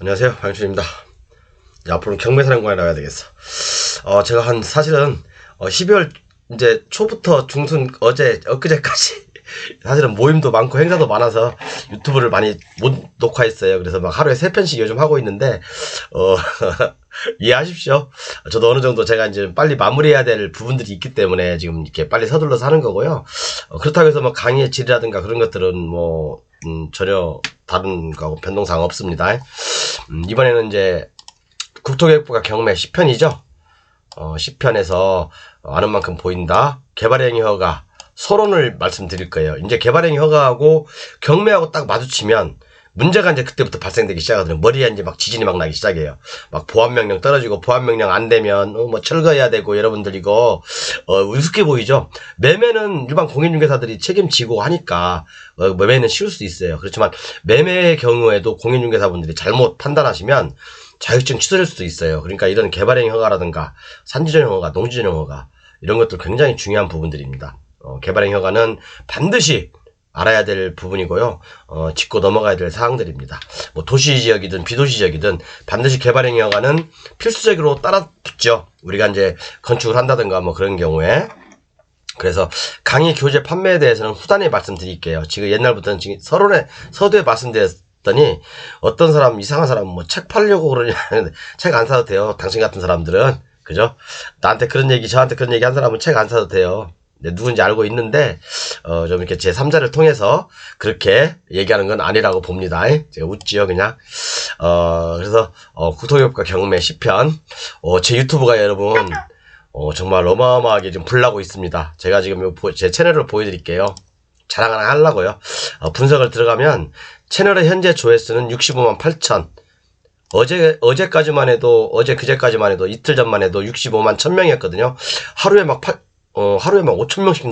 안녕하세요. 방춘입니다. 앞으로 경매사령관에 나가야 되겠어. 어, 제가 한, 사실은, 어, 12월 이제 초부터 중순, 어제, 엊그제까지, 사실은 모임도 많고 행사도 많아서 유튜브를 많이 못 녹화했어요. 그래서 막 하루에 세 편씩 요즘 하고 있는데, 어, 이해하십시오. 저도 어느 정도 제가 이제 빨리 마무리해야 될 부분들이 있기 때문에 지금 이렇게 빨리 서둘러서 하는 거고요. 어, 그렇다고 해서 뭐 강의의 질이라든가 그런 것들은 뭐, 음, 전혀 다른 거하고 변동사항 없습니다. 음, 이번에는 이제 국토교육부가 경매 10편이죠. 어, 10편에서 아는 만큼 보인다. 개발행위 허가. 서론을 말씀드릴 거예요. 이제 개발행위 허가하고 경매하고 딱 마주치면 문제가 이제 그때부터 발생되기 시작하거든요. 머리에 이제 막 지진이 막 나기 시작해요. 막 보안명령 떨어지고 보안명령 안 되면 어, 뭐 철거해야 되고 여러분들 이거 어, 우습게 보이죠. 매매는 일반 공인중개사들이 책임지고 하니까 어, 매매는 쉬울 수 있어요. 그렇지만 매매의 경우에도 공인중개사분들이 잘못 판단하시면 자격증 취소될 수도 있어요. 그러니까 이런 개발행 허가라든가 산지전용 허가, 농지전용 허가 이런 것들 굉장히 중요한 부분들입니다. 어, 개발행 허가는 반드시 알아야 될 부분이고요. 어, 짚고 넘어가야 될 사항들입니다. 뭐 도시 지역이든 비도시 지역이든 반드시 개발행 허가는 필수적으로 따라 붙죠. 우리가 이제 건축을 한다든가 뭐 그런 경우에 그래서 강의 교재 판매에 대해서는 후단에 말씀드릴게요. 지금 옛날부터는 지금 서론에 서두에 말씀드렸더니 어떤 사람 이상한 사람 뭐 책 팔려고 그러냐 책 안 사도 돼요. 당신 같은 사람들은 그죠? 나한테 그런 얘기 저한테 그런 얘기 한 사람은 책 안 사도 돼요. 네, 누군지 알고 있는데 어, 좀 이렇게 제 3자를 통해서 그렇게 얘기하는 건 아니라고 봅니다. 제가 웃지요 그냥. 어, 그래서 어, 국토교육과 경매 10편 어, 제 유튜브가 여러분 어, 정말 어마어마하게 좀 불나고 있습니다. 제가 지금 제 채널을 보여드릴게요. 자랑 하나 하려고요. 어, 분석을 들어가면 채널의 현재 조회수는 65만 8천. 어제, 어제까지만 해도, 어제 그제까지만 해도, 이틀 전만 해도 65만 1000명이었거든요. 하루에 막 8, 어, 하루에 막 5천 명씩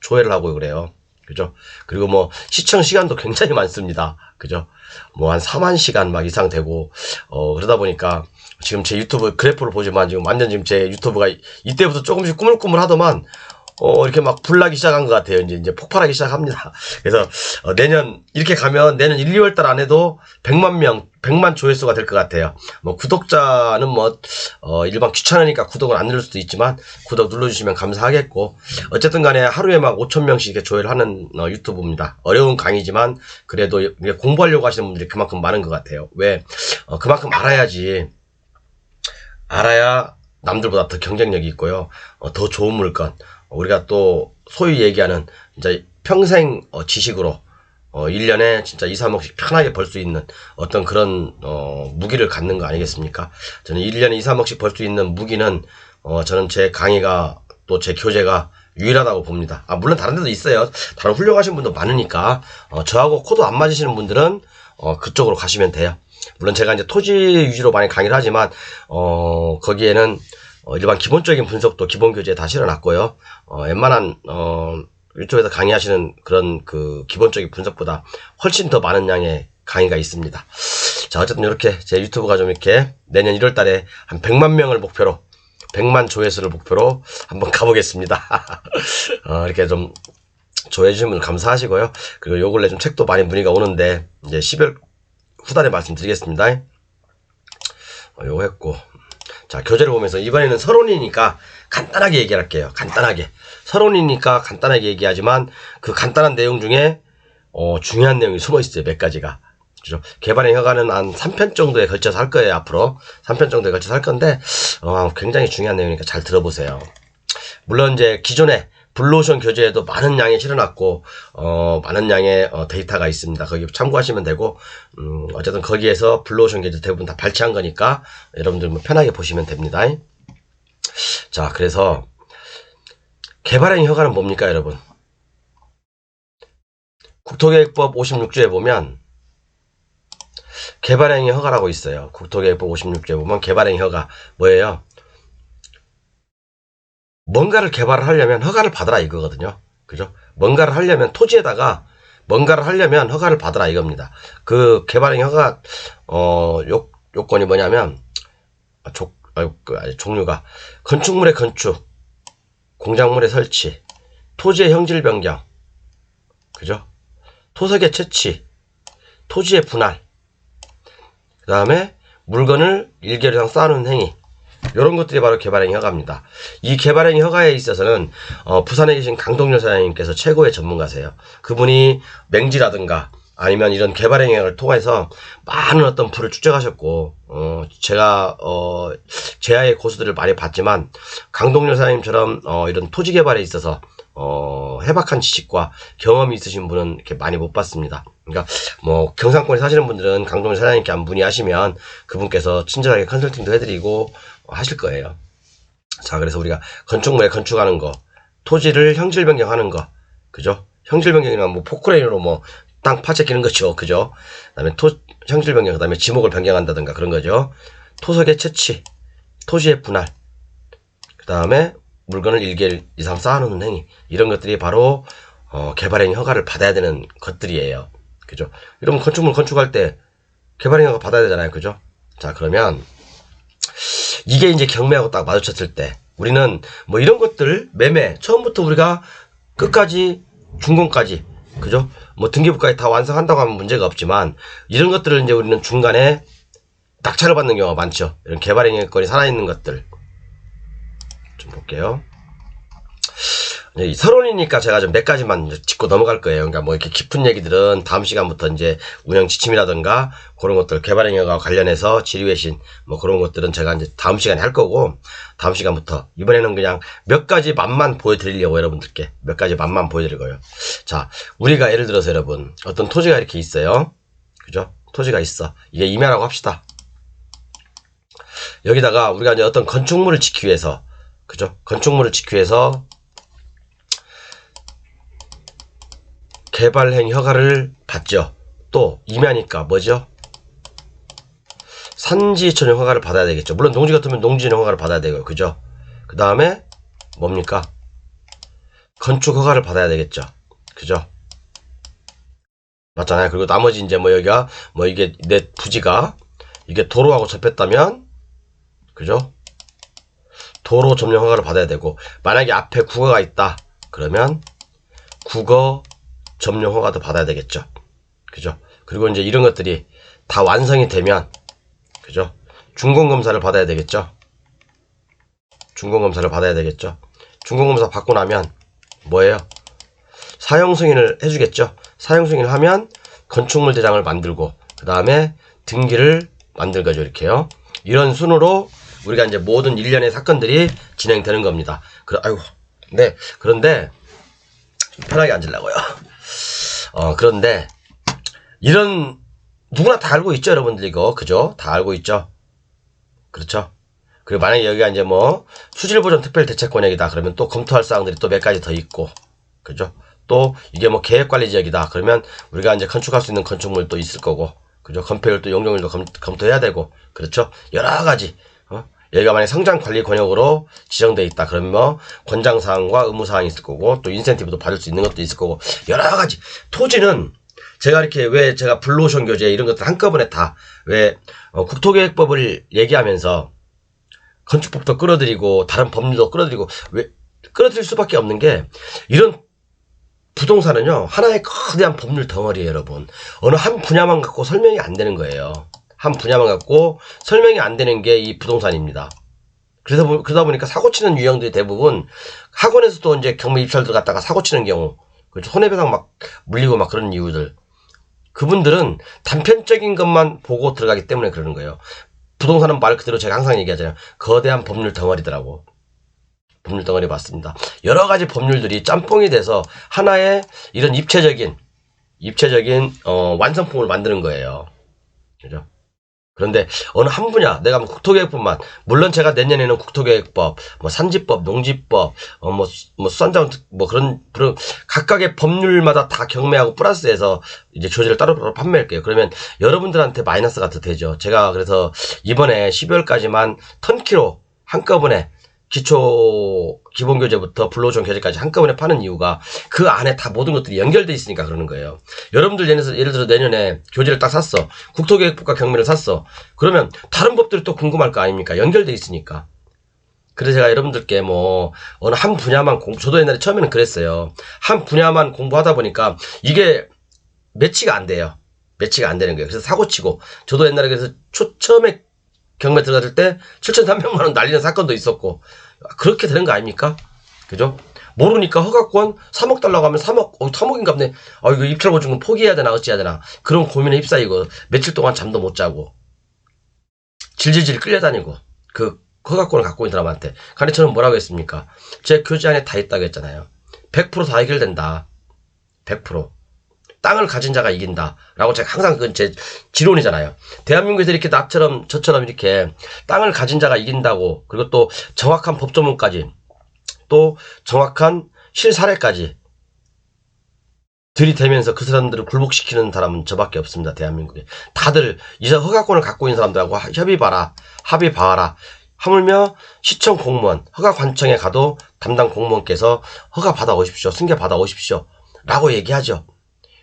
조회를 하고 그래요. 그죠? 그리고 뭐, 시청 시간도 굉장히 많습니다. 그죠? 뭐, 한 4만 시간 막 이상 되고, 어, 그러다 보니까, 지금 제 유튜브 그래프를 보지만 지금 완전 지금 제 유튜브가 이- 이때부터 조금씩 꾸물꾸물 하더만, 어, 이렇게 막 불나기 시작한 것 같아요. 이제, 이제 폭발하기 시작합니다. 그래서, 어, 내년, 이렇게 가면 내년 1, 2월 달 안에도 100만 명, 100만 조회수가 될 것 같아요. 뭐, 구독자는 뭐, 어, 일반 귀찮으니까 구독을 안 누를 수도 있지만, 구독 눌러주시면 감사하겠고, 어쨌든 간에 하루에 막 5천명씩 이렇게 조회를 하는 어, 유튜브입니다. 어려운 강의지만, 그래도 공부하려고 하시는 분들이 그만큼 많은 것 같아요. 왜? 어, 그만큼 알아야지. 알아야 남들보다 더 경쟁력이 있고요. 어, 더 좋은 물건. 어, 우리가 또 소위 얘기하는 이제 평생 어, 지식으로 어, 1년에 진짜 2, 3억씩 편하게 벌 수 있는 어떤 그런 어, 무기를 갖는 거 아니겠습니까? 저는 1년에 2, 3억씩 벌 수 있는 무기는 어, 저는 제 강의가 또 제 교재가 유일하다고 봅니다. 아, 물론 다른 데도 있어요. 다른 훌륭하신 분도 많으니까 어, 저하고 코드 안 맞으시는 분들은 어, 그쪽으로 가시면 돼요. 물론 제가 이제 토지 위주로 많이 강의를 하지만 어, 거기에는 어, 일반 기본적인 분석도 기본 교재에 다 실어놨고요. 어, 웬만한 어, 유튜브에서 강의하시는 그런 그 기본적인 분석보다 훨씬 더 많은 양의 강의가 있습니다. 자, 어쨌든 이렇게 제 유튜브가 좀 이렇게 내년 1월 달에 한 100만 명을 목표로 100만 조회수를 목표로 한번 가보겠습니다. 어, 이렇게 좀 조회해 주시면 감사하시고요. 그리고 요 근래 좀 책도 많이 문의가 오는데 이제 10월 후단에 말씀드리겠습니다. 어, 요거 했고 자 교재를 보면서 이번에는 서론이니까 간단하게 얘기할게요. 간단하게 서론이니까 간단하게 얘기하지만 그 간단한 내용 중에 어, 중요한 내용이 숨어 있어요. 몇 가지가. 그죠? 개발의 허가는 한 3편 정도에 걸쳐서 할 거예요. 앞으로 3편 정도에 걸쳐서 할 건데 어, 굉장히 중요한 내용이니까 잘 들어보세요. 물론 이제 기존에 블루오션 교재에도 많은 양이 실어놨고 어, 많은 양의 어, 데이터가 있습니다. 거기 참고하시면 되고 음, 어쨌든 거기에서 블루오션 교재 대부분 다 발췌한 거니까 여러분들 뭐 편하게 보시면 됩니다. 자, 그래서 개발행 허가는 뭡니까, 여러분? 국토계획법 56조에 보면 개발행위 허가라고 있어요. 국토계획법 56조에 보면 개발행위 허가 뭐예요? 뭔가를 개발을 하려면 허가를 받으라 이거거든요. 그죠? 뭔가를 하려면 토지에다가 뭔가를 하려면 허가를 받으라 이겁니다. 그 개발행 허가 어 요, 요건이 뭐냐면 아, 조, 아, 그, 아니, 종류가 건축물의 건축, 공작물의 설치, 토지의 형질 변경, 그죠? 토석의 채취, 토지의 분할, 그 다음에 물건을 일개월 이상 쌓아놓은 행위. 이런 것들이 바로 개발행위 허가입니다. 이 개발행위 허가에 있어서는 어, 부산에 계신 강동열 사장님께서 최고의 전문가세요. 그분이 맹지라든가 아니면 이런 개발행위를 통해서 많은 어떤 풀을 축적하셨고 어, 제가 어, 제아의 고수들을 많이 봤지만 강동열 사장님처럼 어, 이런 토지 개발에 있어서 어, 해박한 지식과 경험이 있으신 분은 이렇게 많이 못 봤습니다. 그러니까 뭐 경상권에 사시는 분들은 강동열 사장님께 한번 문의하시면 그분께서 친절하게 컨설팅도 해드리고 하실 거예요. 자, 그래서 우리가 건축물에 건축하는 거, 토지를 형질 변경하는 거, 그죠? 형질 변경이란 뭐 포크레인으로 뭐 땅 파채 끼는 거죠, 그죠? 그다음에 토 형질 변경, 그다음에 지목을 변경한다든가 그런 거죠. 토석의 채취, 토지의 분할, 그다음에 물건을 1개월 이상 쌓아놓는 행위 이런 것들이 바로 어, 개발행위 허가를 받아야 되는 것들이에요. 그죠? 이런 건축물 건축할 때 개발행위 허가 받아야 되잖아요, 그죠? 자, 그러면 이게 이제 경매하고 딱 마주쳤을 때 우리는 뭐 이런 것들 매매 처음부터 우리가 끝까지 준공까지 그죠? 뭐 등기부까지 다 완성한다고 하면 문제가 없지만 이런 것들을 이제 우리는 중간에 낙찰을 받는 경우가 많죠. 이런 개발행위권이 살아있는 것들 좀 볼게요. 이 서론이니까 제가 좀 몇 가지만 짚고 넘어갈 거예요. 그러니까 뭐 이렇게 깊은 얘기들은 다음 시간부터 이제 운영 지침이라든가 그런 것들 개발 행위와 관련해서 지리외신 뭐 그런 것들은 제가 이제 다음 시간에 할 거고 다음 시간부터 이번에는 그냥 몇 가지 맛만 보여드리려고 여러분들께 몇 가지 맛만 보여드릴 거예요. 자, 우리가 예를 들어서 여러분 어떤 토지가 이렇게 있어요. 그죠? 토지가 있어. 이게 임야라고 합시다. 여기다가 우리가 이제 어떤 건축물을 짓기 위해서 그죠? 건축물을 짓기 위해서 개발행 허가를 받죠. 또 임야니까 뭐죠? 산지 전용 허가를 받아야 되겠죠. 물론 농지 같으면 농지 전용 허가를 받아야 되고요. 그죠? 그 다음에 뭡니까? 건축 허가를 받아야 되겠죠. 그죠? 맞잖아요. 그리고 나머지 이제 뭐 여기가 뭐 이게 내 부지가 이게 도로하고 접했다면 그죠? 도로 점령 허가를 받아야 되고 만약에 앞에 국어가 있다 그러면 국어 점령 허가도 받아야 되겠죠. 그죠? 그리고 이제 이런 것들이 다 완성이 되면 그죠? 중공 검사를 받아야 되겠죠. 중공 검사를 받아야 되겠죠. 중공 검사 받고 나면 뭐예요? 사용 승인을 해주겠죠. 사용 승인을 하면 건축물 대장을 만들고 그 다음에 등기를 만들 거죠. 이렇게요. 이런 순으로 우리가 이제 모든 일련의 사건들이 진행되는 겁니다. 그, 아이고, 네. 그런데 좀 편하게 앉으려고요. 어, 그런데 이런 누구나 다 알고 있죠, 여러분들 이거 그죠? 다 알고 있죠. 그렇죠? 그리고 만약에 여기가 이제 뭐 수질보전 특별 대책권역이다 그러면 또 검토할 사항들이 또 몇 가지 더 있고 그죠? 또 이게 뭐 계획관리 지역이다 그러면 우리가 이제 건축할 수 있는 건축물도 있을 거고 그죠? 건폐율도 용적률도 검, 검토해야 되고 그렇죠? 여러 가지 어? 여기가 만약 성장 관리 권역으로 지정돼 있다. 그러면 뭐 권장 사항과 의무 사항이 있을 거고 또 인센티브도 받을 수 있는 것도 있을 거고 여러 가지. 토지는 제가 이렇게 왜 제가 블루오션 교재 이런 것들 한꺼번에 다왜 어, 국토계획법을 얘기하면서 건축법도 끌어들이고 다른 법률도 끌어들이고 왜 끌어들일 수밖에 없는 게 이런 부동산은요 하나의 거대한 법률 덩어리예요 여러분. 어느 한 분야만 갖고 설명이 안 되는 거예요 한 분야만 갖고 설명이 안 되는 게 이 부동산입니다 그래서 보- 그러다 보니까 사고 치는 유형들이 대부분 학원에서도 이제 경매 입찰 들어갔다가 사고 치는 경우 그렇죠 손해배상 막 물리고 막 그런 이유들 그분들은 단편적인 것만 보고 들어가기 때문에 그러는 거예요. 부동산은 말 그대로 제가 항상 얘기하잖아요. 거대한 법률 덩어리더라고. 법률 덩어리 맞습니다. 여러 가지 법률들이 짬뽕이 돼서 하나의 이런 입체적인, 입체적인, 어, 완성품을 만드는 거예요. 그죠? 그런데 어느 한 분야, 내가 뭐 국토계획법만, 물론 제가 내년에는 국토계획법, 뭐 산지법, 농지법, 어, 뭐, 뭐 수산자원, 특- 뭐 그런, 그런 각각의 법률마다 다 경매하고 플러스해서 이제 조지를 따로 판매할게요. 그러면 여러분들한테 마이너스가 더 되죠. 제가 그래서 이번에 12월까지만 턴키로 한꺼번에 기초 기본 교재부터 블로전 교재까지 한꺼번에 파는 이유가 그 안에 다 모든 것들이 연결돼 있으니까 그러는 거예요. 여러분들 예를 들어서, 내년에 교재를 딱 샀어. 국토계획법과 경매를 샀어. 그러면 다른 법들이 또 궁금할 거 아닙니까? 연결돼 있으니까. 그래서 제가 여러분들께 뭐 어느 한 분야만 공부 저도 옛날에 처음에는 그랬어요. 한 분야만 공부하다 보니까 이게 매치가 안 돼요. 매치가 안 되는 거예요. 그래서 사고 치고 저도 옛날에 그래서 초, 처음에 경매 들어갔을 때 7,300만 원 날리는 사건도 있었고 그렇게 되는 거 아닙니까? 그죠? 모르니까 허가권 3억 달라고 하면 3억, 어, 3억인가 보네. 아, 이거 입찰 보증금 뭐 포기해야 되나, 어찌해야 되나. 그런 고민에 휩싸이고, 며칠 동안 잠도 못 자고, 질질질 끌려다니고, 그 허가권을 갖고 있는 사람한테. 근데 저는 뭐라고 했습니까? 제 교재 안에 다 있다고 했잖아요. 100%다 해결된다. 100%. 땅을 가진 자가 이긴다. 라고 제가 항상 그건 제 지론이잖아요. 대한민국에서 이렇게 나처럼, 저처럼 이렇게 땅을 가진 자가 이긴다고, 그리고 또 정확한 법조문까지, 또 정확한 실사례까지 들이대면서 그 사람들을 굴복시키는 사람은 저밖에 없습니다. 대한민국에. 다들 이제 허가권을 갖고 있는 사람들하고 하- 협의 봐라. 합의 봐라. 하물며 시청 공무원, 허가 관청에 가도 담당 공무원께서 허가 받아 오십시오. 승계 받아 오십시오. 라고 얘기하죠.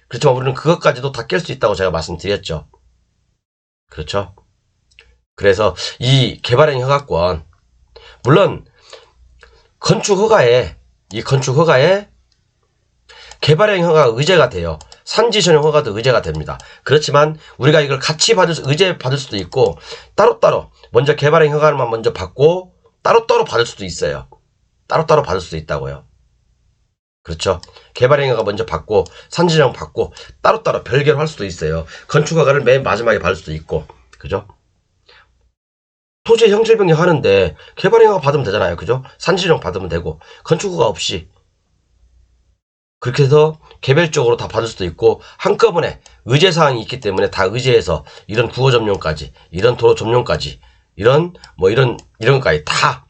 그렇지만 우리는 그것까지도 다 깰 수 있다고 제가 말씀드렸죠. 그렇죠? 그래서 이 개발행 허가권, 물론 건축 허가에, 이 건축 허가에 개발행 허가 의제가 돼요. 산지 전용 허가도 의제가 됩니다. 그렇지만 우리가 이걸 같이 받을 수, 의제 받을 수도 있고 따로따로 먼저 개발행 허가만 먼저 받고 따로따로 받을 수도 있어요. 따로따로 받을 수도 있다고요. 그렇죠. 개발행 허가 먼저 받고 산지 전용 받고 따로따로 별개로 할 수도 있어요. 건축 허가를 맨 마지막에 받을 수도 있고. 그죠? 토지 형질 변경 하는데 개발행 허가 받으면 되잖아요. 그죠? 산지 전용 받으면 되고 건축 허가 없이 그렇게 해서 개별적으로 다 받을 수도 있고 한꺼번에 의제 사항이 있기 때문에 다 의제해서 이런 구호 점용까지 이런 도로 점용까지 이런 뭐 이런 이런 것까지 다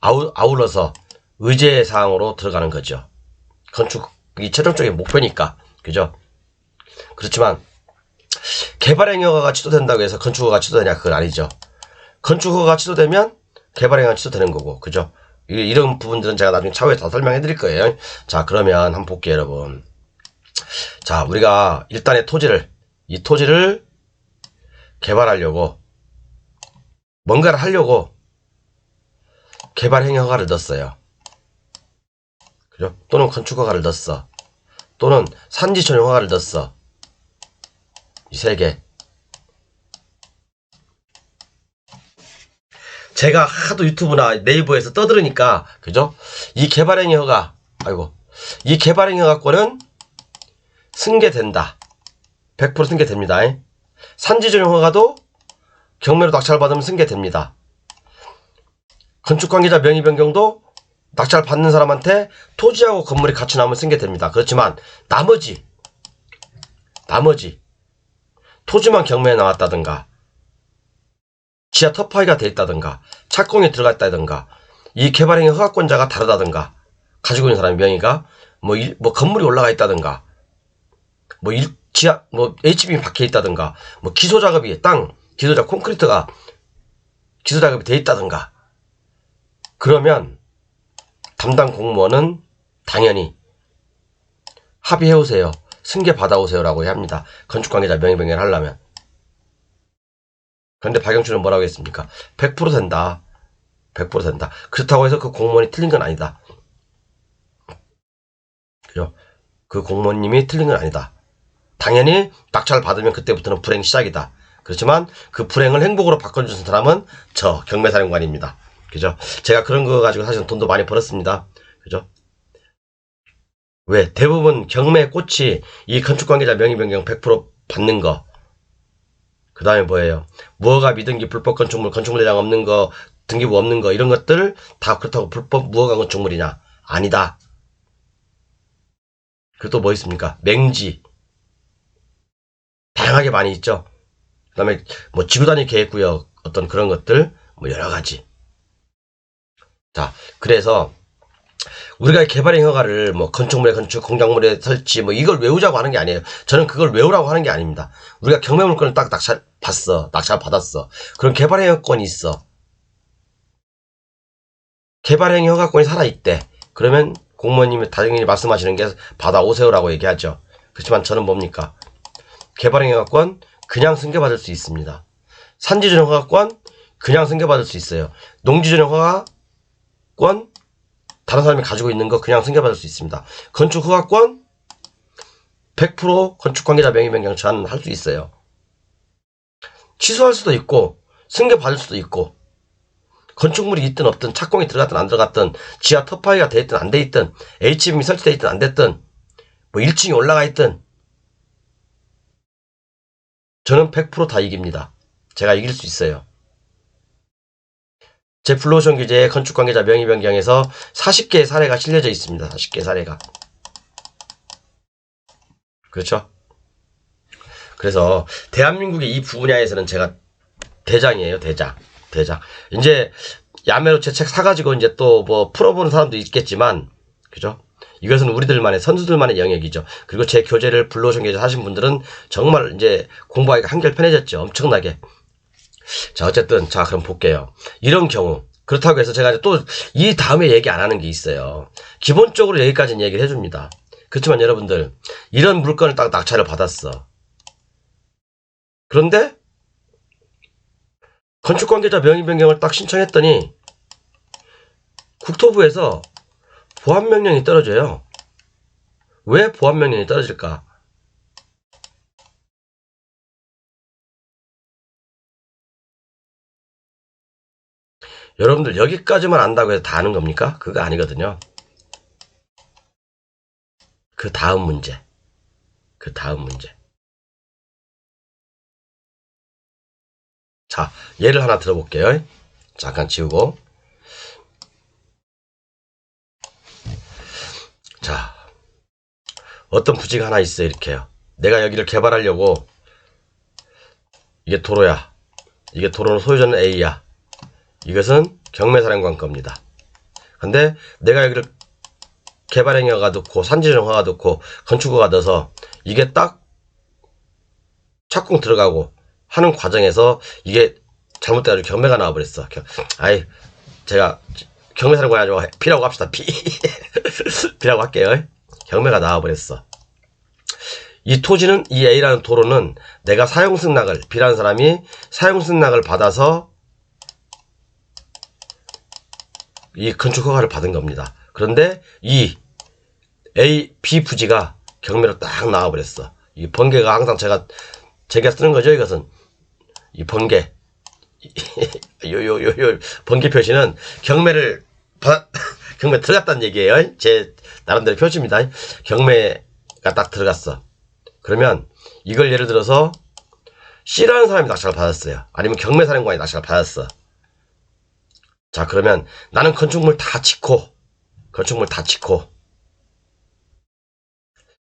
아우, 아울러서 의제 사항으로 들어가는 거죠. 건축이 최종적인 목표니까 그죠? 그렇지만 개발행위가 취소된다고 해서 건축허가 취소되냐 그건 아니죠. 건축허가 취소되면 개발행위가 취소되는 거고 그죠? 이- 이런 부분들은 제가 나중에 차후에 다 설명해 드릴 거예요. 자, 그러면 한번 볼게요, 여러분. 자, 우리가 일단의 토지를, 이 토지를 개발하려고, 뭔가를 하려고 개발행위 허가를 넣었어요. 그죠? 또는 건축 허가를 넣었어. 또는 산지 전용 허가를 넣었어. 이 세 개. 제가 하도 유튜브나 네이버에서 떠들으니까 그죠? 이 개발행위 허가 아이고 이 개발행위 허가권은 승계된다. 100% 승계됩니다. 산지 전용 허가도 경매로 낙찰 받으면 승계됩니다. 건축 관계자 명의 변경도 낙찰 받는 사람한테 토지하고 건물이 같이 나오면 승계됩니다. 그렇지만 나머지 나머지 토지만 경매에 나왔다든가 지하 터파이가 돼 있다든가 착공이 들어갔다든가 이 개발행위 허가권자가 다르다든가 가지고 있는 사람의 명의가 뭐, 일- 뭐 건물이 올라가 있다든가 뭐 일, 지하 뭐 HB 박혀 있다든가 뭐 기소 작업이 땅 기소 작 콘크리트가 기소 작업이 돼 있다든가 그러면 담당 공무원은 당연히 합의해 오세요. 승계 받아 오세요라고 해야 합니다. 건축 관계자 명의 변경을 하려면 그런데 박영준은 뭐라고 했습니까? 100% 된다. 100% 된다. 그렇다고 해서 그 공무원이 틀린 건 아니다. 그죠? 그 공무원님이 틀린 건 아니다. 당연히 낙찰 받으면 그때부터는 불행 시작이다. 그렇지만 그 불행을 행복으로 바꿔주는 사람은 저 경매사령관입니다. 그죠? 제가 그런 거 가지고 사실 돈도 많이 벌었습니다. 그죠? 왜? 대부분 경매 꽃이 이 건축 관계자 명의 변경 100% 받는 거. 그 다음에 뭐예요? 무허가 미등기 불법 건축물, 건축물 대장 없는 거, 등기부 없는 거, 이런 것들 다 그렇다고 불법 무허가 건축물이냐? 아니다. 그리고 또 뭐 있습니까? 맹지. 다양하게 많이 있죠. 그 다음에 뭐 지구단위 계획구역 어떤 그런 것들, 뭐 여러 가지. 자, 그래서 우리가 개발행 허가를 뭐 건축물의 건축, 공작물의 설치 뭐 이걸 외우자고 하는 게 아니에요. 저는 그걸 외우라고 하는 게 아닙니다. 우리가 경매 물건을 딱 낙찰 봤어. 낙찰 받았어. 그럼 개발행 허가권이 있어. 개발행 허가권이 살아 있대. 그러면 공무원님이 당연히 말씀하시는 게 받아오세요라고 얘기하죠. 그렇지만 저는 뭡니까? 개발행 허가권 그냥 승계받을 수 있습니다. 산지 전용 허가권 그냥 승계받을 수 있어요. 농지 전용 허가 권 다른 사람이 가지고 있는 거 그냥 승계받을 수 있습니다. 건축 허가권 100% 건축 관계자 명의 변경 제한은 할수 있어요. 취소할 수도 있고 승계 받을 수도 있고 건축물이 있든 없든 착공이 들어갔든 안 들어갔든 지하 터파이가 돼 있든 안 돼 있든 HBM이 설치돼 있든 안 됐든 뭐 1층이 올라가 있든 저는 100%다 이깁니다. 제가 이길 수 있어요. 제 블루오션 규제에 건축 관계자 명의 변경에서 40개의 사례가 실려져 있습니다. 40개의 사례가. 그렇죠? 그래서 대한민국의 이 분야에서는 제가 대장이에요, 대장. 대장. 이제 야매로 제 책 사가지고 이제 또 뭐 풀어보는 사람도 있겠지만, 그죠? 이것은 우리들만의 선수들만의 영역이죠. 그리고 제 교재를 블루오션 교재 하신 분들은 정말 이제 공부하기가 한결 편해졌죠. 엄청나게. 자, 어쨌든, 자, 그럼 볼게요. 이런 경우. 그렇다고 해서 제가 또 이 다음에 얘기 안 하는 게 있어요. 기본적으로 여기까지는 얘기를 해줍니다. 그렇지만 여러분들, 이런 물건을 딱 낙찰을 받았어. 그런데, 건축 관계자 명의 변경을 딱 신청했더니, 국토부에서 보안 명령이 떨어져요. 왜 보안 명령이 떨어질까? 여러분들 여기까지만 안다고 해서 다 아는 겁니까? 그거 아니거든요. 그 다음 문제. 그 다음 문제. 자, 예를 하나 들어볼게요. 잠깐 지우고. 자, 어떤 부지가 하나 있어요. 이렇게요. 내가 여기를 개발하려고 이게 도로야. 이게 도로는 소유자는 A야. 이것은 경매사령관 겁니다. 근데 내가 여기를 개발행위가 넣고 산지정화가 넣고 건축허가 넣어서 이게 딱 착공 들어가고 하는 과정에서 이게 잘못돼가지고 경매가 나와버렸어. 겨- 아이 제가 경매사령관 아니고 B라고 합시다. B B라고 할게요. 경매가 나와버렸어. 이 토지는 이 A라는 도로는 내가 사용승낙을 B라는 사람이 사용승낙을 받아서 이 건축 허가를 받은 겁니다. 그런데 이 A, B 부지가 경매로 딱 나와버렸어. 이 번개가 항상 제가 제가 쓰는 거죠. 이것은 이 번개 요요 요 요 번개 표시는 경매를 받 경매 들어갔다는 얘기예요. 제 나름대로 표시입니다. 경매가 딱 들어갔어. 그러면 이걸 예를 들어서 C라는 사람이 낙찰을 받았어요. 아니면 경매사령관이 낙찰을 받았어. 자, 그러면 나는 건축물 다 짓고, 건축물 다 짓고,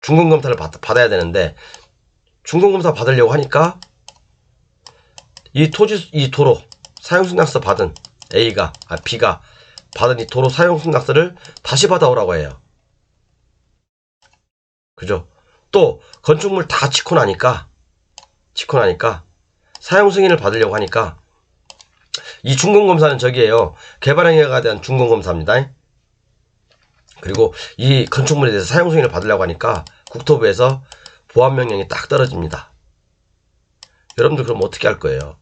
중공검사를 받, 받아야 되는데, 중공검사 받으려고 하니까, 이 토지, 이 도로, 사용승낙서 받은 A가, 아, B가 받은 이 도로 사용승낙서를 다시 받아오라고 해요. 그죠? 또, 건축물 다 짓고 나니까, 짓고 나니까, 사용 승인을 받으려고 하니까, 이 중공검사는 저기에요. 개발행위가 대한 중공검사입니다. 그리고 이 건축물에 대해서 사용 승인을 받으려고 하니까 국토부에서 보안명령이 딱 떨어집니다. 여러분들 그럼 어떻게 할 거예요?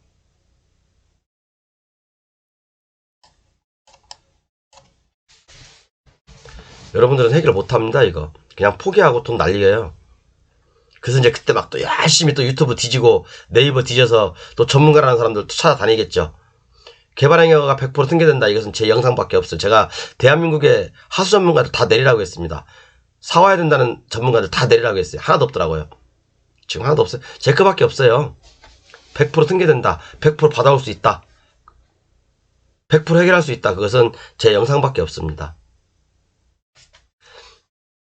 여러분들은 해결 못합니다 이거 그냥 포기하고 돈 날리게요 그래서 이제 그때 막 또 열심히 또 유튜브 뒤지고 네이버 뒤져서 또 전문가라는 사람들 또 찾아다니겠죠 개발행위가 100% 승계된다. 이것은 제 영상밖에 없어요. 제가 대한민국의 하수 전문가들 다 내리라고 했습니다. 사와야 된다는 전문가들 다 내리라고 했어요. 하나도 없더라고요. 지금 하나도 없어요. 제 거밖에 없어요. 100% 승계된다. 100% 받아올 수 있다. 100% 해결할 수 있다. 그것은 제 영상밖에 없습니다.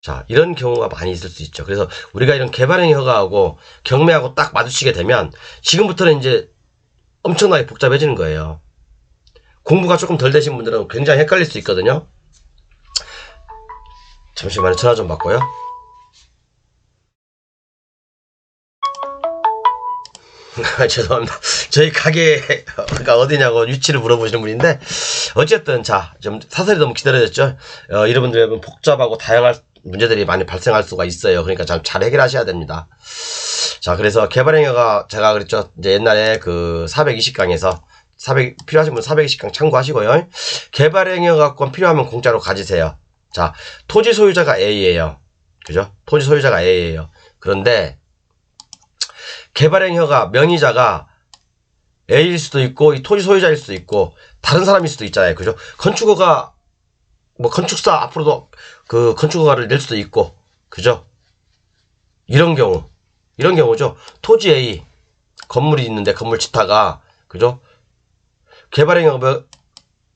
자, 이런 경우가 많이 있을 수 있죠. 그래서 우리가 이런 개발행위 허가하고 경매하고 딱 마주치게 되면 지금부터는 이제 엄청나게 복잡해지는 거예요. 공부가 조금 덜 되신 분들은 굉장히 헷갈릴 수 있거든요. 잠시만요. 전화 좀 받고요. 죄송합니다. 저희 가게가 어디냐고 위치를 물어보시는 분인데 어쨌든 자 좀 사설이 너무 기다려졌죠. 어, 여러분들 여러분 복잡하고 다양한 문제들이 많이 발생할 수가 있어요. 그러니까 참 잘 해결하셔야 됩니다. 자 그래서 개발행위가 제가 그랬죠. 이제 옛날에 그 420강에서 400 필요하신 분 420강 참고하시고요. 개발행위가권 필요하면 공짜로 가지세요. 자 토지 소유자가 A예요. 그죠? 토지 소유자가 A예요. 그런데 개발행 허가 명의자가 A일 수도 있고 이 토지 소유자일 수도 있고 다른 사람일 수도 있잖아요. 그죠? 건축허가 뭐 건축사 앞으로도 그 건축허가를 낼 수도 있고 그죠? 이런 경우 이런 경우죠. 토지 A 건물이 있는데 건물 지타가 그죠? 개발행 허가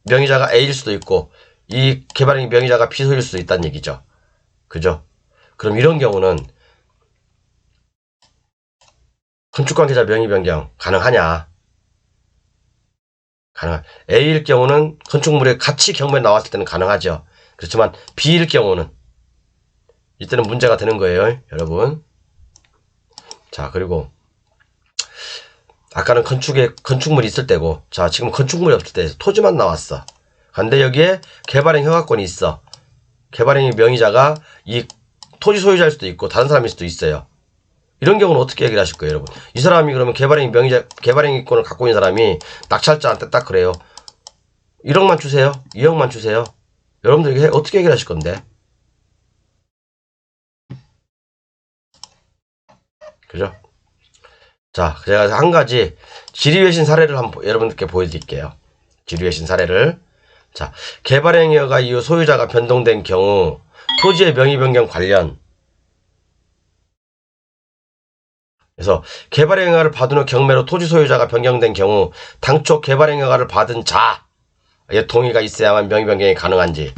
명의자가 A일 수도 있고 이 개발행 명의자가 B 소유일 수도 있다는 얘기죠. 그죠? 그럼 이런 경우는 건축관계자 명의 변경 가능하냐? 가능. A일 경우는 건축물에 같이 경매에 나왔을 때는 가능하죠. 그렇지만 B일 경우는 이때는 문제가 되는 거예요, 여러분. 자, 그리고 아까는 건축에 건축물이 있을 때고, 자, 지금 건축물이 없을 때 토지만 나왔어. 근데 여기에 개발행 허가권이 있어. 개발행 명의자가 이 토지 소유자일 수도 있고 다른 사람일 수도 있어요. 이런 경우는 어떻게 얘기를 하실 거예요, 여러분? 이 사람이 그러면 개발행 명의자, 개발행권을 갖고 있는 사람이 낙찰자한테 딱 그래요. 1억만 주세요. 2억만 주세요. 여러분들 이게 어떻게 얘기를 하실 건데? 그죠? 자, 제가 한 가지 지리외신 사례를 한번 여러분들께 보여드릴게요. 지리외신 사례를. 자, 개발행위가 이후 소유자가 변동된 경우 토지의 명의 변경 관련 그래서 개발행위를 받은 후 경매로 토지 소유자가 변경된 경우 당초 개발행위를 받은 자의 동의가 있어야만 명의 변경이 가능한지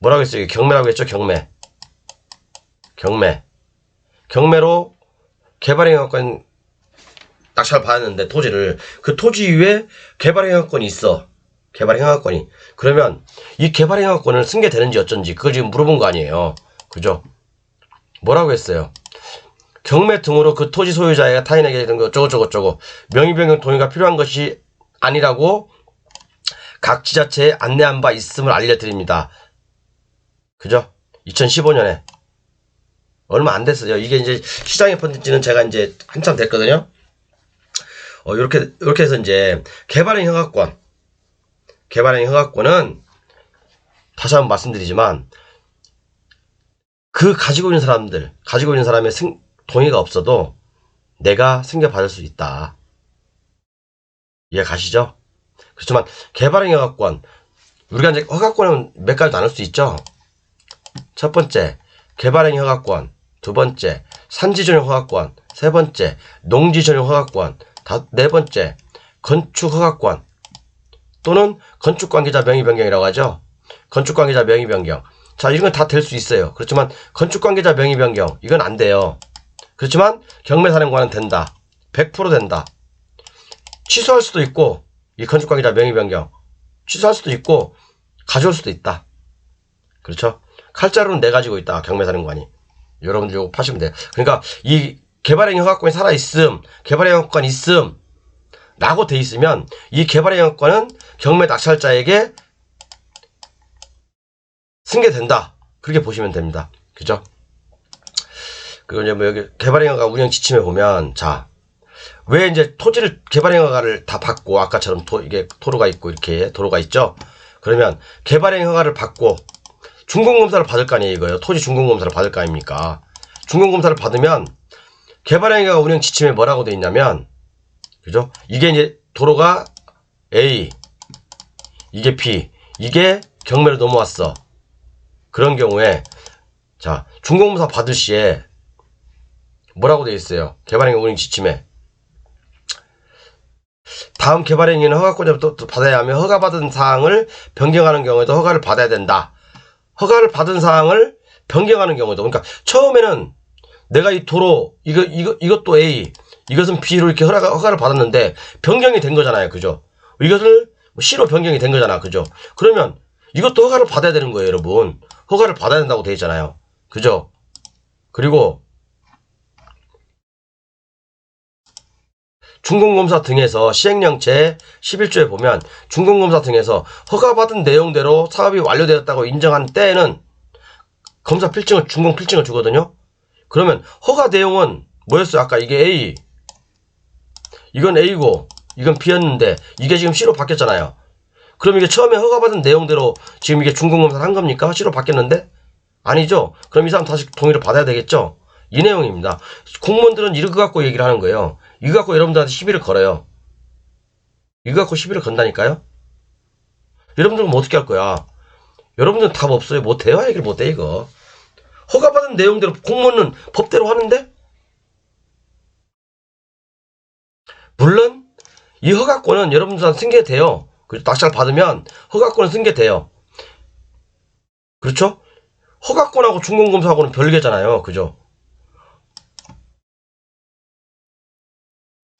뭐라고 했어요? 경매라고 했죠? 경매. 경매. 경매로 개발행위권 낙찰 받았는데 토지를 그 토지 위에 개발행위권이 있어. 개발행위권이. 그러면 이 개발행위권을 승계되는지 어쩐지 그걸 지금 물어본 거 아니에요. 그죠? 뭐라고 했어요? 경매 등으로 그 토지 소유자가 타인에게 이런 거 어쩌고저쩌고 명의 변경 동의가 필요한 것이 아니라고 각 지자체에 안내한 바 있음을 알려드립니다. 그죠? 2015년에 얼마 안 됐어요. 이게 이제 시장에 퍼진 지는 제가 이제 한참 됐거든요. 어, 요렇게, 요렇게 해서 이제 개발행 허가권. 개발행 허가권은 다시 한번 말씀드리지만 그 가지고 있는 사람들, 가지고 있는 사람의 승, 동의가 없어도 내가 승계받을 수 있다. 이해 가시죠? 그렇지만 개발행 허가권, 우리가 이제 허가권은 몇 가지 나눌 수 있죠? 첫 번째, 개발행 허가권. 두 번째, 산지 전용 허가권. 세 번째, 농지 전용 허가권. 다, 네 번째, 건축 허가권. 또는 건축 관계자 명의 변경이라고 하죠. 건축 관계자 명의 변경. 자, 이런 건 다 될 수 있어요. 그렇지만 건축 관계자 명의 변경 이건 안 돼요. 그렇지만 경매 사령관은 된다. 100% 된다. 취소할 수도 있고 이 건축 관계자 명의 변경 취소할 수도 있고 가져올 수도 있다. 그렇죠? 칼자루는 내 가지고 있다. 경매사령관이. 여러분들 이거 파시면 돼요. 그러니까 이 개발행 허가권이 살아 있음, 개발행 허가권 있음 라고 돼 있으면 이 개발행 허가권은 경매 낙찰자에게 승계된다. 그렇게 보시면 됩니다. 그죠? 그리고 이제 뭐 여기 개발행위가 운영 지침에 보면 자. 왜 이제 토지를 개발행위가를 다 받고 아까처럼 도, 이게 도로가 있고 이렇게 도로가 있죠. 그러면 개발행위가를 받고 중공검사를 받을 거 아니에요 이거요. 토지 중공검사를 받을 거 아닙니까? 중공검사를 받으면 개발행위가 운영 지침에 뭐라고 돼 있냐면 그죠? 이게 이제 도로가 A 이게 B 이게 경매로 넘어왔어. 그런 경우에 자 중공검사 받을 시에 뭐라고 돼 있어요? 개발행위 운영 지침에 다음 개발행위는 또 받아야 하며 허가받은 사항을 변경하는 경우에도 허가를 받아야 된다. 허가를 받은 사항을 변경하는 경우도 그러니까 처음에는 내가 이 도로 이거 이거 이것도 A 이것은 B로 이렇게 허가, 허가를 받았는데 변경이 된 거잖아요. 그죠? 이것을 C로 변경이 된 거잖아. 그죠? 그러면 이것도 허가를 받아야 되는 거예요, 여러분. 허가를 받아야 된다고 돼 있잖아요. 그죠? 그리고 중공검사 등에서 시행령 제 11조에 보면 중공검사 등에서 허가받은 내용대로 사업이 완료되었다고 인정한 때에는 검사 필증을 중공 필증을 주거든요. 그러면 허가 내용은 뭐였어요? 아까 이게 A 이건 A고 이건 B였는데 이게 지금 C로 바뀌었잖아요. 그럼 이게 처음에 허가받은 내용대로 지금 이게 중공검사를 한 겁니까? C로 바뀌었는데? 아니죠. 그럼 이 사람 다시 동의를 받아야 되겠죠. 이 내용입니다. 공무원들은 이거 갖고 얘기를 하는 거예요. 이거 갖고 여러분들한테 시비를 걸어요. 이거 갖고 시비를 건다니까요? 여러분들은 뭐 어떻게 할 거야? 여러분들은 답 없어요. 못해요? 얘기를 못해, 이거. 허가받은 내용대로 공무원은 법대로 하는데? 물론, 이 허가권은 여러분들한테 승계돼요. 그리고 낙찰 받으면 허가권은 승계돼요. 그렇죠? 허가권하고 중공검사하고는 별개잖아요. 그죠?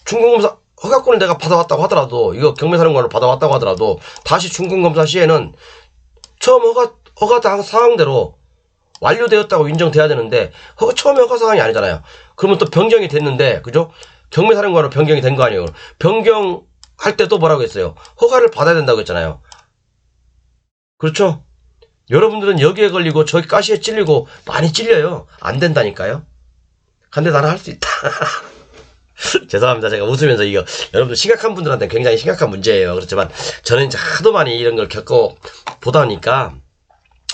중공검사 허가권을 내가 받아왔다고 하더라도 이거 경매사령관을 받아왔다고 하더라도 다시 중공검사 시에는 처음 허가 허가 사항대로 완료되었다고 인정돼야 되는데 허가 처음에 허가 사항이 아니잖아요. 그러면 또 변경이 됐는데 그죠? 경매사령관으로 변경이 된 거 아니에요. 변경할 때 또 뭐라고 했어요? 허가를 받아야 된다고 했잖아요. 그렇죠? 여러분들은 여기에 걸리고 저기 가시에 찔리고 많이 찔려요. 안 된다니까요. 근데 나는 할 수 있다. 죄송합니다. 제가 웃으면서 이거 여러분들 심각한 분들한테 굉장히 심각한 문제예요. 그렇지만 저는 이제 하도 많이 이런 걸 겪어 보다 보니까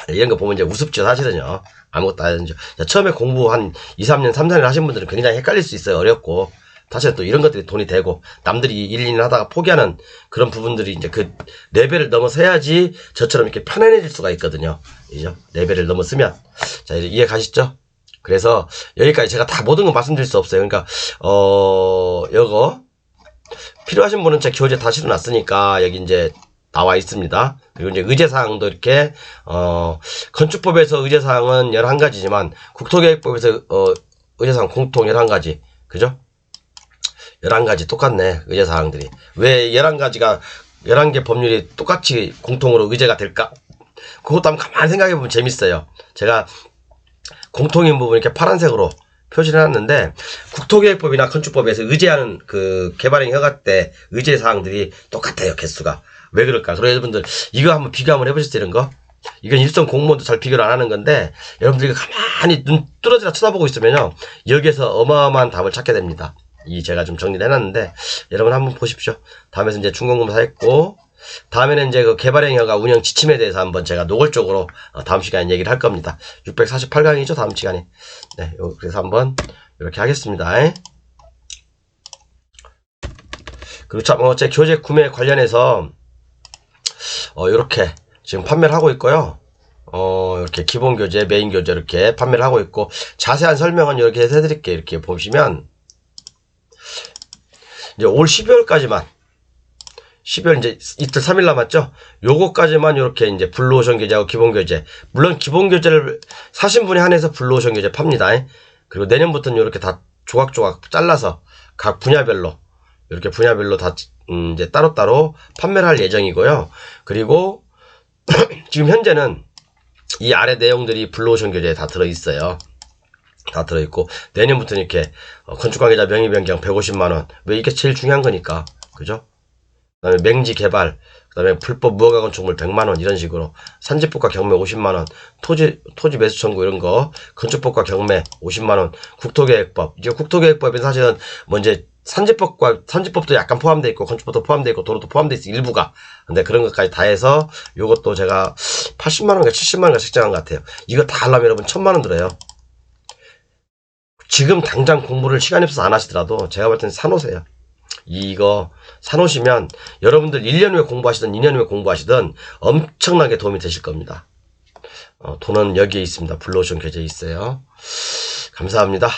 이런 거 보면 이제 우습죠. 사실은요. 아무것도 안 하죠. 처음에 공부 한 2, 3년, 3, 4년 하신 분들은 굉장히 헷갈릴 수 있어요. 어렵고. 사실 또 이런 것들이 돈이 되고 남들이 1, 2년 하다가 포기하는 그런 부분들이 이제 그 레벨을 넘어서야지 저처럼 이렇게 편안해질 수가 있거든요. 이죠? 레벨을 넘어서면 자 이제 이해 가시죠? 그래서 여기까지 제가 다 모든 거 말씀드릴 수 없어요. 그러니까 어 이거 필요하신 분은 제 교재 다 실어놨으니까 여기 이제 나와 있습니다. 그리고 이제 의제사항도 이렇게 어 건축법에서 의제사항은 11가지지만 국토계획법에서 어 의제사항 공통 11가지 그죠? 11가지 똑같네, 의제사항들이. 왜 11가지가, 11개 법률이 똑같이 공통으로 의제가 될까? 그것도 한번 가만히 생각해보면 재밌어요. 제가 공통인 부분 이렇게 파란색으로 표시를 해놨는데, 국토계획법이나 건축법에서 의제하는 그 개발행 허가 때 의제사항들이 똑같아요, 개수가. 왜 그럴까? 그래서 여러분들, 이거 한번 비교 한번 해보셨어요, 이런 거? 이건 일선 공무원도 잘 비교를 안 하는 건데, 여러분들이 가만히 눈 뚫어지라 쳐다보고 있으면요, 여기에서 어마어마한 답을 찾게 됩니다. 이 제가 좀 정리를 해놨는데 여러분 한번 보십시오. 다음에서 이제 중공검사 했고 다음에는 이제 그 개발행위가 운영 지침에 대해서 한번 제가 노골적으로 어, 다음 시간에 얘기를 할 겁니다. 648강이죠 다음 시간에. 네, 요- 그래서 한번 이렇게 하겠습니다. 에? 그리고 참, 어, 제 교재 구매 관련해서 어, 이렇게 지금 판매를 하고 있고요. 어, 이렇게 기본 교재, 메인 교재 이렇게 판매를 하고 있고 자세한 설명은 이렇게 해드릴게요. 이렇게 보시면 이제 올 12월까지만 12월 이제 이틀 3일 남았죠. 요거까지만 이렇게 이제 블루오션 교재하고 기본 교재. 물론 기본 교재를 사신 분에 한해서 블루오션 교재 팝니다. 그리고 내년부터는 이렇게 다 조각조각 잘라서 각 분야별로 이렇게 분야별로 다 음, 이제 따로따로 판매를 할 예정이고요. 그리고 지금 현재는 이 아래 내용들이 블루오션 교재에 다 들어 있어요. 다 들어있고 내년부터는 이렇게 어, 건축 관계자 명의 변경 150만 원. 왜 이게 제일 중요한 거니까. 그죠? 그다음에 맹지 개발, 그다음에 불법 무허가 건축물 100만 원 이런 식으로 산지법과 경매 50만 원, 토지 토지 매수 청구 이런 거, 건축법과 경매 50만 원, 국토계획법. 이제 국토계획법은 사실은 뭐 이제 산지법과 산지법도 약간 포함되어 있고 건축법도 포함되어 있고 도로도 포함되어 있어 일부가. 근데 그런 것까지 다 해서 요것도 제가 80만 원인가 70만 원인가 책정한 것 같아요. 이거 다 하려면 여러분 1000만 원 들어요. 지금 당장 공부를 시간이 없어서 안 하시더라도 제가 볼 때는 사놓으세요. 이거 사놓으시면 여러분들 1년 후에 공부하시든 2년 후에 공부하시든 엄청나게 도움이 되실 겁니다. 어, 돈은 여기에 있습니다. 블루오션 계좌에 있어요. 감사합니다.